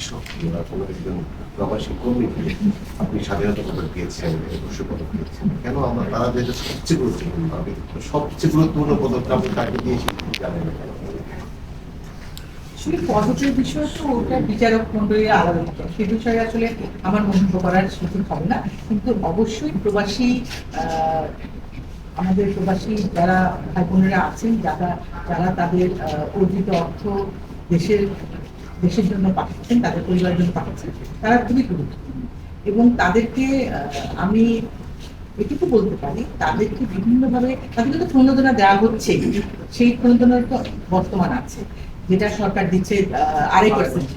কৃষক কোনো একজন প্রবাসী আপনি স্বাধীনতা পদক দিয়েছেন একুশে পদক দিয়েছেন কেন তারা যেটা সবচেয়ে গুরুত্বপূর্ণ আপনি সবচেয়ে গুরুত্বপূর্ণ তাকে দিয়েছি জানেন? আসলে পদকের বিষয় তো ওটা বিচারক মন্ডলীর আলাদা সে বিষয়ে আসলে আমার মন্তব্য করার সুযোগ হবে না কিন্তু অবশ্যই প্রবাসী আমাদের প্রবাসী যারা ভাই বোনেরা আছেন, যারা যারা তাদের অর্জিত অর্থ দেশের দেশের জন্য পাঠাচ্ছেন, তাদের পরিবারের জন্য পাঠাচ্ছেন, তারা খুবই গুরুত্বপূর্ণ এবং তাদেরকে আমি এটুকু বলতে পারি, তাদেরকে বিভিন্নভাবে তাদেরকে তো প্রণোদনা দেওয়া হচ্ছে, সেই প্রণোদনা তো বর্তমান আছে, যেটা সরকার দিচ্ছে আড়াই পার্সেন্ট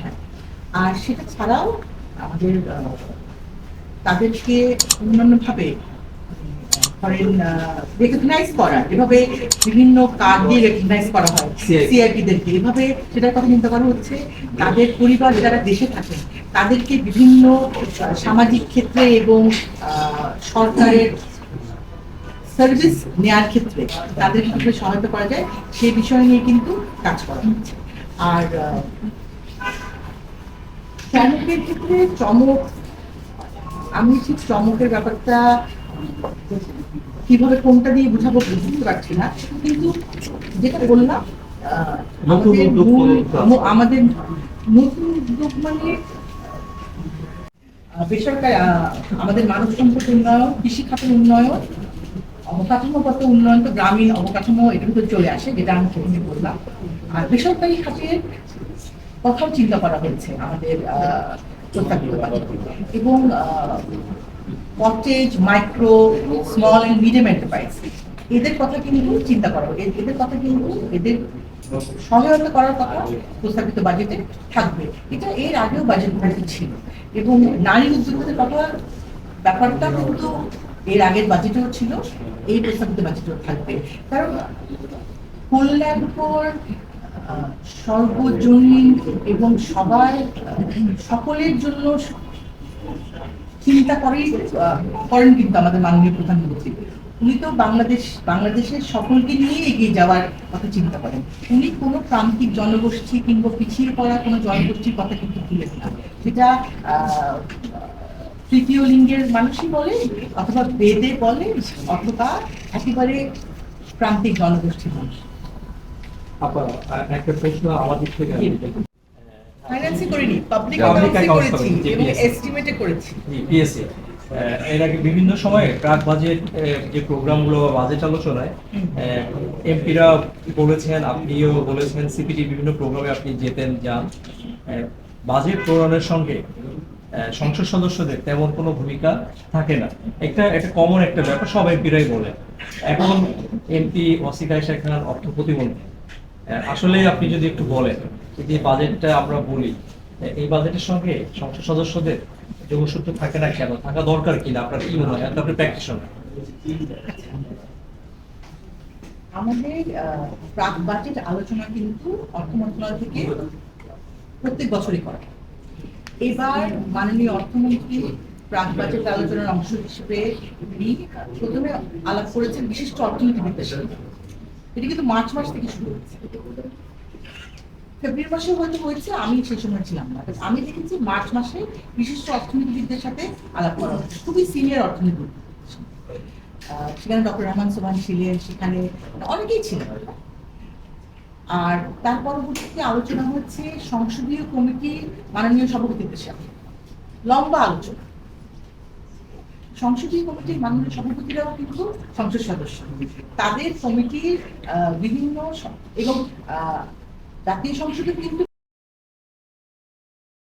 আর সেটা ছাড়াও আমাদের তাদেরকে অন্যান্যভাবে ধরেন রেকগনাইজ করা এভাবে বিভিন্ন কার্ড দিয়ে রেকগনাইজ করা হয় সিআইপিদেরকে এভাবে সেটার কথা চিন্তা করা হচ্ছে। তাদের পরিবার যারা দেশে থাকেন তাদেরকে বিভিন্ন সামাজিক ক্ষেত্রে এবং সরকারের সার্ভিস নেওয়ার ক্ষেত্রে তাদের কীভাবে সহায়তা করা যায় সেই বিষয় নিয়ে কিন্তু কাজ করা হচ্ছে। আর আহ, চমকের ক্ষেত্রে চমক আমি ঠিক চমকের ব্যাপারটা কীভাবে কোনটা দিয়ে বুঝাবো বুঝতে পারছি না কিন্তু যেটা বললাম আমাদের নতুন উদ্যোগ মানে বেসরকারি আমাদের মানব সম্পদ উন্নয়ন কৃষি খাতের উন্নয়ন অবকাঠামোগত উন্নয়ন তো গ্রামীণ অবকাঠামো এটার ভিতরে চলে আসে যেটা আমি প্রথমে বললাম আর বেসরকারি খাতের কথাও চিন্তা করা হয়েছে আমাদের আহ, প্রস্তাবিত। এবং cottage micro small and medium enterprise এদের কথা কিন্তু চিন্তা করা হবে? এদের কথা কিন্তু এদের সহায়তা করার কথা প্রস্তাবিত বাজেটে থাকবে। এটা এর আগেও বাজেট ছিল। এবং নারী উদ্যোগের কথা ব্যাপারটা কিন্তু এর আগের বাজেটেও ছিল এই প্রস্তাবিত বাজেটেও থাকবে। কারণ কল্যাণকর আহ, সর্বজনীন এবং সবার সকলের জন্য চিন্তা করেই করেন কিন্তু আমাদের মাননীয় প্রধানমন্ত্রী। উনি তো বাংলাদেশ বাংলাদেশের সকলকে নিয়ে এগিয়ে যাওয়ার কথা চিন্তা করেন। উনি কোনো প্রান্তিক জনগোষ্ঠী কিংবা পিছিয়ে পড়া কোনো জনগোষ্ঠীর কথা কিন্তু ভুলেন না। সেটা আহ, তৃতীয় লিঙ্গের মানুষই বলে অথবা বেদে বলে অথবা একেবারে প্রান্তিক জনগোষ্ঠীর মানুষ। একটা প্রশ্ন আমাদের থেকে ফাইন্যান্সই করিনি পাবলিক accounts করেছি এবং এস্টিমেটে করেছি। পিএসসি এর আগে বিভিন্ন সময়ে প্রাক বাজেট যে প্রোগ্রামগুলো বা বাজেট আলোচনায়। এমপিরা বলেছেন আপনিও বলেছেন সিপিটি বিভিন্ন প্রোগ্রামে আপনি যেতেন যান। বাজেট প্রণয়নের সঙ্গে সংসদ সদস্যদের তেমন কোনো ভূমিকা থাকে না। একটা একটা কমন একটা ব্যাপার সব এমপিরাই বলে। এখন এমপি অসিকা এসা খান অর্থ প্রতিমন্ত্রী। আসলে আপনি যদি একটু বলেন যে বাজেটটা আমরা বলি, এই বাজেটের সঙ্গে সংসদ সদস্যদের যোগসূত্র থাকে না কেন, থাকা দরকার কিনা, আপনার কি মনে হয়? আপনি প্র্যাকটিশনার আমাদের প্রাক বাজেট আলোচনা কিন্তু অর্থ মন্ত্রণালয় থেকে প্রত্যেক বছরই করে। এবার মাননীয় অর্থমন্ত্রী প্রাক বাজেট আলোচনার অংশ হিসেবে উনি প্রথমে আলাপ করেছেন বিশিষ্ট অর্থনীতিবিদদের সাথে এটি কিন্তু মার্চ মাস থেকে শুরু হয়েছে। ফেব্রুয়ারি মাসে হয়তো হয়েছে, আমি সেই সময় ছিলাম না। আমি দেখেছি মার্চ মাসে বিশিষ্ট অর্থনীতিবিদদের সাথে আলাপ করা হচ্ছে খুবই সিনিয়র অর্থনীতিবিদ। সেখানে ডক্টর রহমান সোহান ছিলেন, সেখানে অনেকেই ছিলেন। আর তার পরবর্তীতে আলোচনা হচ্ছে সংসদীয় কমিটির মাননীয় সভাপতিদের সাথে। লম্বা আলোচনা। সংসদীয় কমিটির মাননীয় সভাপতিরাও কিন্তু সংসদ সদস্য। তাদের কমিটির বিভিন্ন এবং জাতীয় সংসদে কিন্তু